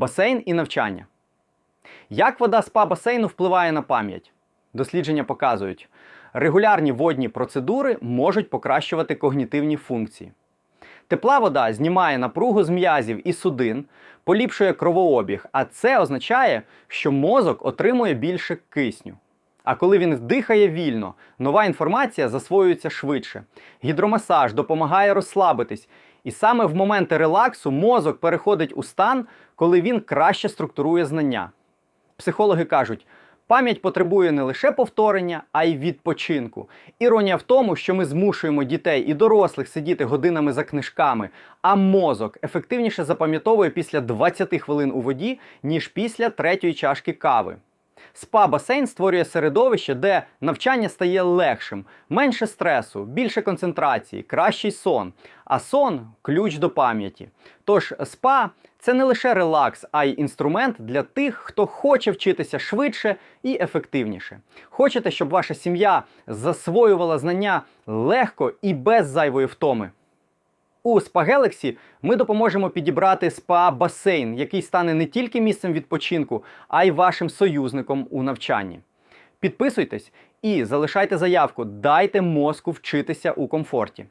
басейн і навчання. Як вода спа басейну впливає на пам'ять? Дослідження показують, регулярні водні процедури можуть покращувати когнітивні функції. Тепла вода знімає напругу з м'язів і судин, поліпшує кровообіг, а це означає, що мозок отримує більше кисню. А коли він дихає вільно, нова інформація засвоюється швидше. Гідромасаж допомагає розслабитись, і саме в моменти релаксу мозок переходить у стан, коли він краще структурує знання. Психологи кажуть, пам'ять потребує не лише повторення, а й відпочинку. Іронія в тому, що ми змушуємо дітей і дорослих сидіти годинами за книжками, а мозок ефективніше запам'ятовує після 20 хвилин у воді, ніж після третьої чашки кави. Спа-басейн створює середовище, де навчання стає легшим, менше стресу, більше концентрації, кращий сон. А сон ключ до пам'яті. Тож спа це не лише релакс, а й інструмент для тих, хто хоче вчитися швидше і ефективніше. Хочете, щоб ваша сім'я засвоювала знання легко і без зайвої втоми. У Spa Galaxy ми допоможемо підібрати спа-басейн, який стане не тільки місцем відпочинку, а й вашим союзником у навчанні. Підписуйтесь і залишайте заявку, дайте мозку вчитися у комфорті.